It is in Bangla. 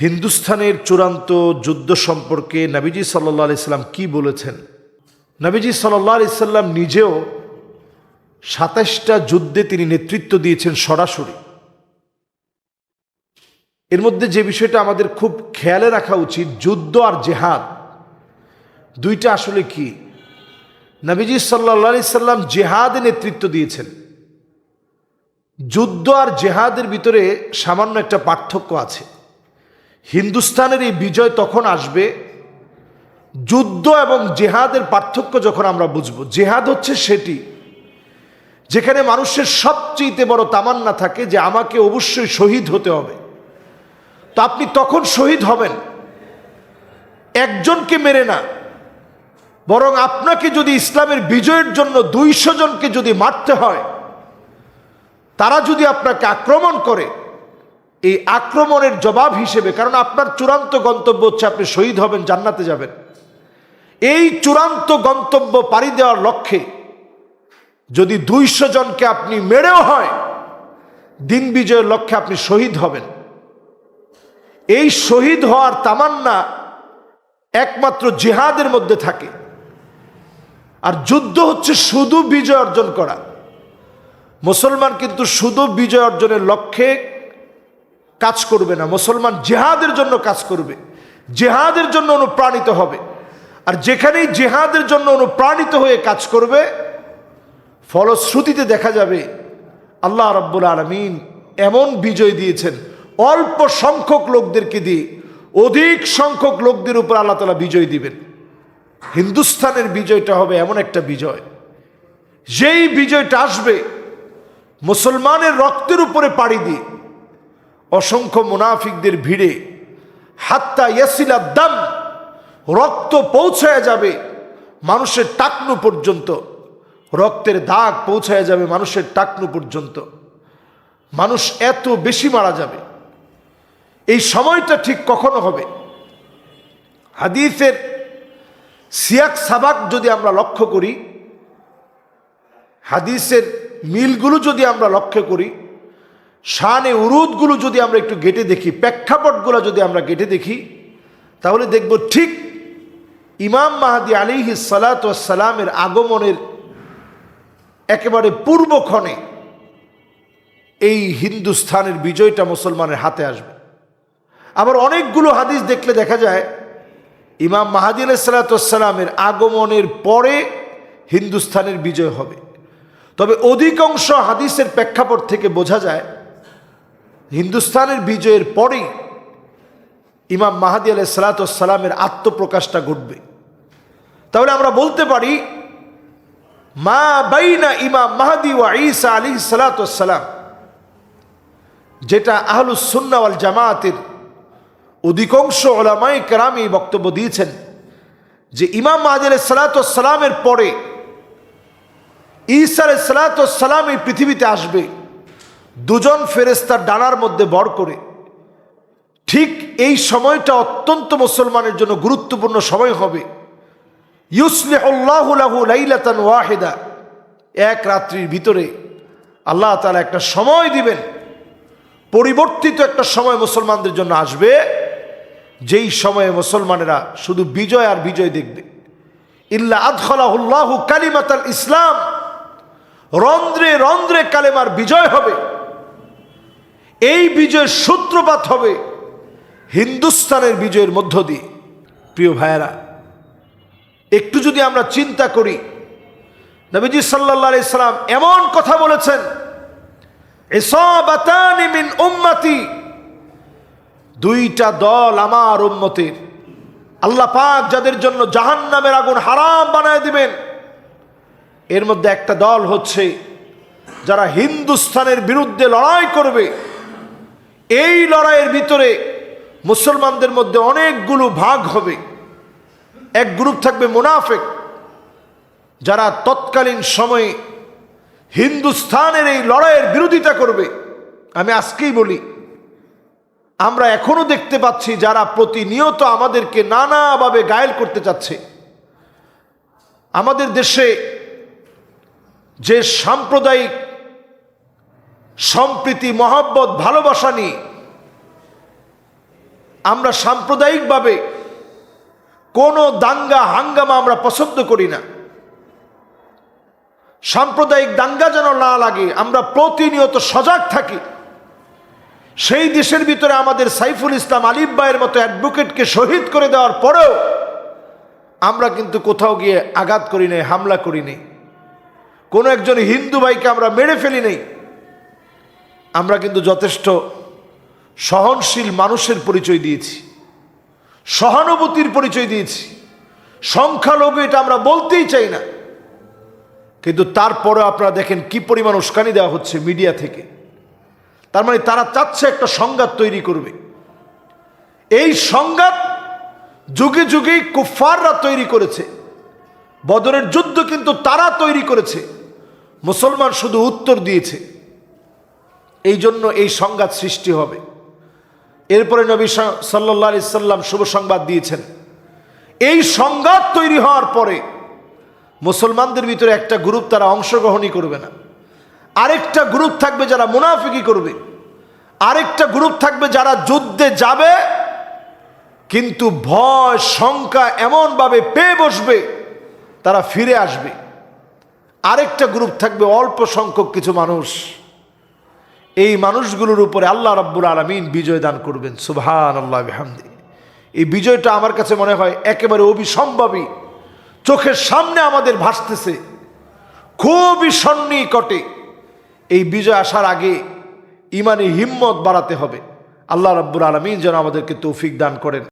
হিন্দুস্থানের চূড়ান্ত যুদ্ধ সম্পর্কে নবীজি সাল্লাহ আলাইসাল্লাম কি বলেছেন? নবীজি সাল্লাহ আলাইসাল্লাম নিজেও সাতাশটা যুদ্ধে তিনি নেতৃত্ব দিয়েছেন সরাসরি। এর মধ্যে যে বিষয়টা আমাদের খুব খেয়ালে রাখা উচিত, যুদ্ধ আর জেহাদ, দুইটা আসলে কি? নবীজি সাল্লাহ আলি সাল্লাম জেহাদে নেতৃত্ব দিয়েছেন। যুদ্ধ আর জেহাদের ভিতরে সামান্য একটা পার্থক্য আছে। হিন্দুস্তানের এই বিজয় তখন আসবে, যুদ্ধ এবং জেহাদের পার্থক্য যখন আমরা বুঝব, জেহাদ হচ্ছে সেটি, যেখানে মানুষের সবচেয়ে বড় তামান্না থাকে যে আমাকে অবশ্যই শহীদ হতে হবে। তো আপনি তখন শহীদ হবেন, একজনকে মেরে না, বরং আপনাকে যদি ইসলামের বিজয়ের জন্য দুইশো জনকে যদি মারতে হয়, তারা যদি আপনাকে আক্রমণ করে এই আক্রমণের জবাব হিসেবে, কারণ আপনার চূড়ান্ত গন্তব্য হচ্ছে আপনি শহীদ হবেন, জান্নাতে যাবেন। এই চূড়ান্ত গন্তব্য পাড়ি দেওয়ার লক্ষ্যে যদি দুইশো জনকে আপনি মেরেও হয়, দিন বিজয়ের লক্ষ্যে আপনি শহীদ হবেন। এই শহীদ হওয়ার তামান্না একমাত্র জেহাদের মধ্যে থাকে। আর যুদ্ধ হচ্ছে শুধু বিজয় অর্জন করা। মুসলমান কিন্তু শুধু বিজয় অর্জনের লক্ষ্যে কাজ করবে না। মুসলমান জেহাদের জন্য কাজ করবে। জেহাদের জন্য অনুপ্রাণিত হবে। আর যেখানেই জেহাদের জন্য অনুপ্রাণিত হয়ে কাজ করবে, ফলশ্রুতিতে দেখা যাবে, আল্লাহ রব্বুল আলমিন এমন বিজয় দিয়েছেন, অল্প সংখ্যক লোকদেরকে দিয়ে, অধিক সংখ্যক লোকদের উপর আল্লাহ তালা বিজয় দিবেন। হিন্দুস্তানের বিজয়টা হবে এমন একটা বিজয়। যেই বিজয়টা আসবে, মুসলমানের রক্তের উপরে পাড়ি দিয়ে অসংখ্য মুনাফিকদের ভিড়ে, হাত্তা ইয়াসিলা দাম, রক্ত পৌঁছায় যাবে মানুষের টাকনু পর্যন্ত। রক্তের দাগ পৌঁছায় যাবে মানুষের টাকনু পর্যন্ত। মানুষ এত বেশি মারা যাবে। এই সময়টা ঠিক কখনো হবে? হাদিসের সিয়াক সাবাক যদি আমরা লক্ষ্য করি, হাদিসের মিলগুলো যদি আমরা লক্ষ্য করি শানে উরুদগুলো যদি আমরা একটু গেটে দেখি, প্রেক্ষাপটগুলো যদি আমরা গেটে দেখি, তাহলে দেখব ঠিক ইমাম মাহাদি আলিহি সালাতামের আগমনের একেবারে পূর্বক্ষণে এই হিন্দুস্থানের বিজয়টা মুসলমানের হাতে আসবে। আবার অনেকগুলো হাদিস দেখলে দেখা যায়, ইমাম মাহাদি আলাইসালাতামের আগমনের পরে হিন্দুস্থানের বিজয় হবে। তবে অধিকাংশ হাদিসের প্রেক্ষাপট থেকে বোঝা যায় হিন্দুস্তানের বিজয়ের পরেই ইমাম মাহাদি আলাই সালাতামের আত্মপ্রকাশটা ঘটবে। তাহলে আমরা বলতে পারি, মা বাইনা ইমাম মাহাদি ওয়া ঈসা আলী সালাতাম যেটা আহলুসুন্নাওয়াল জামায়াতের অধিকাংশ ওলামাই কেরামি বক্তব্য দিয়েছেন যে ইমাম মাহাদি আলাই সালাতামের পরে ঈসা আলাই সালাতাম এই পৃথিবীতে আসবে। দুজন ফেরেস্তার ডানার মধ্যে বর করে। ঠিক এই সময়টা অত্যন্ত মুসলমানের জন্য গুরুত্বপূর্ণ সময় হবে। ইউসলেহল্লাহুলাহু ওয়াহেদা। এক রাত্রির ভিতরে আল্লাহ তালা একটা সময় দিবেন। পরিবর্তিত একটা সময় মুসলমানদের জন্য আসবে। যেই সময়ে মুসলমানেরা শুধু বিজয় আর বিজয় দেখবে। ইল্লা আদখলাহুল্লাহু কালিমাতাল ইসলাম। রন্ধ্রে রন্ধ্রে কালেমার বিজয় হবে। এই বিজয়ের সূত্রপাত হবে হিন্দুস্তানের বিজয়ের মধ্য দিয়ে। প্রিয় ভাইয়েরা, একটু যদি আমরা চিন্তা করি, নবীজি সাল্লা ইসলাম এমন কথা বলেছেন মিন উম্মতি দুইটা দল আমার উম্মতের। আল্লাহ পাক যাদের জন্য জাহান নামের আগুন হারাম বানায় দিবেন। এর মধ্যে একটা দল হচ্ছে যারা হিন্দুস্তানের বিরুদ্ধে লড়াই করবে। এই লড়াইয়ের ভিতরে মুসলমানদের মধ্যে অনেকগুলো ভাগ হবে। এক গ্রুপ থাকবে মুনাফেক, যারা তৎকালীন সময়ে হিন্দুস্থানের এই লড়াইয়ের বিরোধিতা করবে। আমি আজকেই বলি, আমরা এখনও দেখতে পাচ্ছি যারা প্রতিনিয়ত আমাদেরকে নানাভাবে গায়েল করতে চাচ্ছে। আমাদের দেশে যে সাম্প্রদায়িক সম্প্রীতি, মহাব্বত, ভালোবাসা নিয়ে আমরা সাম্প্রদায়িকভাবে কোনো দাঙ্গা, হাঙ্গামা আমরা পছন্দ করি না। সাম্প্রদায়িক দাঙ্গা যেন না লাগে, আমরা প্রতিনিয়ত সজাগ থাকি। সেই দেশের ভিতরে আমাদের সাইফুল ইসলাম আলিফ ভাইয়ের মতো অ্যাডভোকেটকে শহীদ করে দেওয়ার পরেও আমরা কিন্তু কোথাও গিয়ে আঘাত করি নাই, হামলা করি নাই। কোনো একজন হিন্দু ভাইকে আমরা মেরে ফেলি নেই। আমরা কিন্তু যথেষ্ট সহনশীল মানুষের পরিচয় দিয়েছি, সহানুভূতির পরিচয় দিয়েছি। সংখ্যালঘু এটা আমরা বলতেই চাই না। কিন্তু তারপরে আপনারা দেখেন কি পরিমাণ উস্কানি দেওয়া হচ্ছে মিডিয়া থেকে। তার মানে তারা চাচ্ছে একটা সংঘাত তৈরি করবে। এই সংঘাত যুগে যুগেই কুফাররা তৈরি করেছে। বদরের যুদ্ধ কিন্তু তারা তৈরি করেছে। মুসলমান শুধু উত্তর দিয়েছে। এই জন্য এই সংঘাত সৃষ্টি হবে। এরপরে নবী সাল্লাহ আলি সাল্লাম শুভ সংবাদ দিয়েছেন। এই সংঘাত তৈরি হওয়ার পরে মুসলমানদের ভিতরে একটা গ্রুপ তারা অংশগ্রহণই করবে না। আরেকটা গ্রুপ থাকবে যারা মুনাফিকি করবে। আরেকটা গ্রুপ থাকবে যারা যুদ্ধে যাবে, কিন্তু ভয়, শঙ্কা এমনভাবে পেয়ে বসবে, তারা ফিরে আসবে। আরেকটা গ্রুপ থাকবে অল্প সংখ্যক কিছু মানুষ। এই মানুষগুলোর উপরে আল্লাহ রাব্বুল আলমিন বিজয় দান করবেন সুবহান আল্লাহ হামদি এই বিজয়টা আমার কাছে মনে হয় একেবারে অবিসম্ভাবী। চোখের সামনে আমাদের ভাসতেছে, খুবই সন্নিকটে। এই বিজয় আসার আগে ইমানে হিম্মত বাড়াতে হবে। আল্লাহ রাব্বুল আলমিন যেন আমাদেরকে তৌফিক দান করেন।